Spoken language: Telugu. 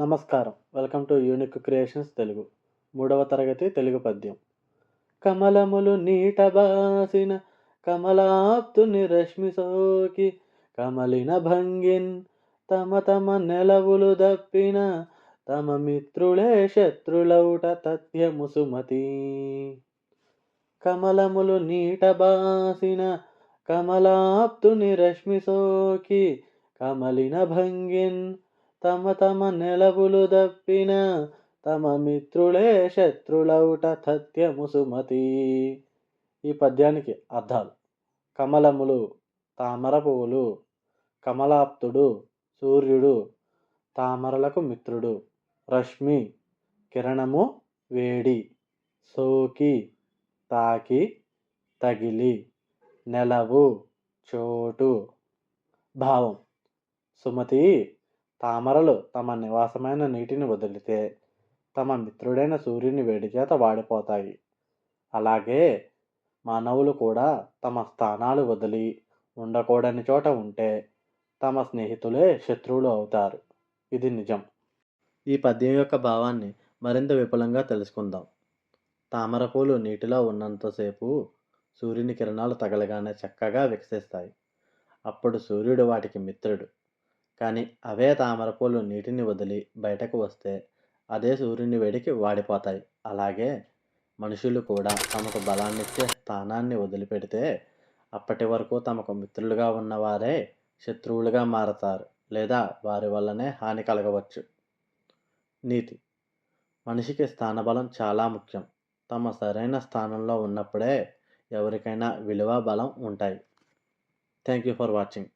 నమస్కారం. Welcome to unique creations Telugu. మూడవ తరగతి తెలుగు పద్యం. కమలములు నీట బాసిన కమలాప్తుని రశ్మి సోకి కమలిన భంగిన్ తమ తమ నెలవులు దప్పిన తమ మిత్రులే శత్రులౌట తథ్యము సుమతి. కమలములు నీట బాసిన కమలాప్తుని రశ్మి సోకి కమలిన భంగిన్ తమ తమ నెలవులు దప్పిన తమ మిత్రులే శత్రులౌట తథ్యము సుమతి. ఈ పద్యానికి అర్థాలు. కమలములు తామర పువ్వులు కమలాప్తుడు సూర్యుడు తామరలకు మిత్రుడు రశ్మి కిరణము వేడి సోకి తాకి తగిలి నెలవు చోటు భావం. సుమతి తామరలు తమ నివాసమైన నీటిని వదిలితే తమ మిత్రుడైన సూర్యుని వేడి చేత వాడిపోతాయి. అలాగే మానవులు కూడా తమ స్థానాలు వదిలి ఉండకూడని చోట ఉంటే తమ స్నేహితులే శత్రువులు అవుతారు. ఇది నిజం. ఈ పద్యం యొక్క భావాన్ని మరింత విపులంగా తెలుసుకుందాం. తామరపూలు నీటిలో ఉన్నంతసేపు సూర్యుని కిరణాలు తగలగానే చక్కగా వికసిస్తాయి. అప్పుడు సూర్యుడు వాటికి మిత్రుడు. కానీ అవే తామరపూలు నీటిని వదిలి బయటకు వస్తే అదే సూర్యుని వేడికి వాడిపోతాయి. అలాగే మనుషులు కూడా తమకు బలాన్నిచ్చే స్థానాన్ని వదిలిపెడితే అప్పటి వరకు తమకు మిత్రులుగా ఉన్నవారే శత్రువులుగా మారతారు లేదా వారి వల్లనే హాని కలగవచ్చు. నీతి. మనిషికి స్థానబలం చాలా ముఖ్యం. తమ సరైన స్థానంలో ఉన్నప్పుడే ఎవరికైనా విలువ బలం ఉంటాయి. Thank you for watching.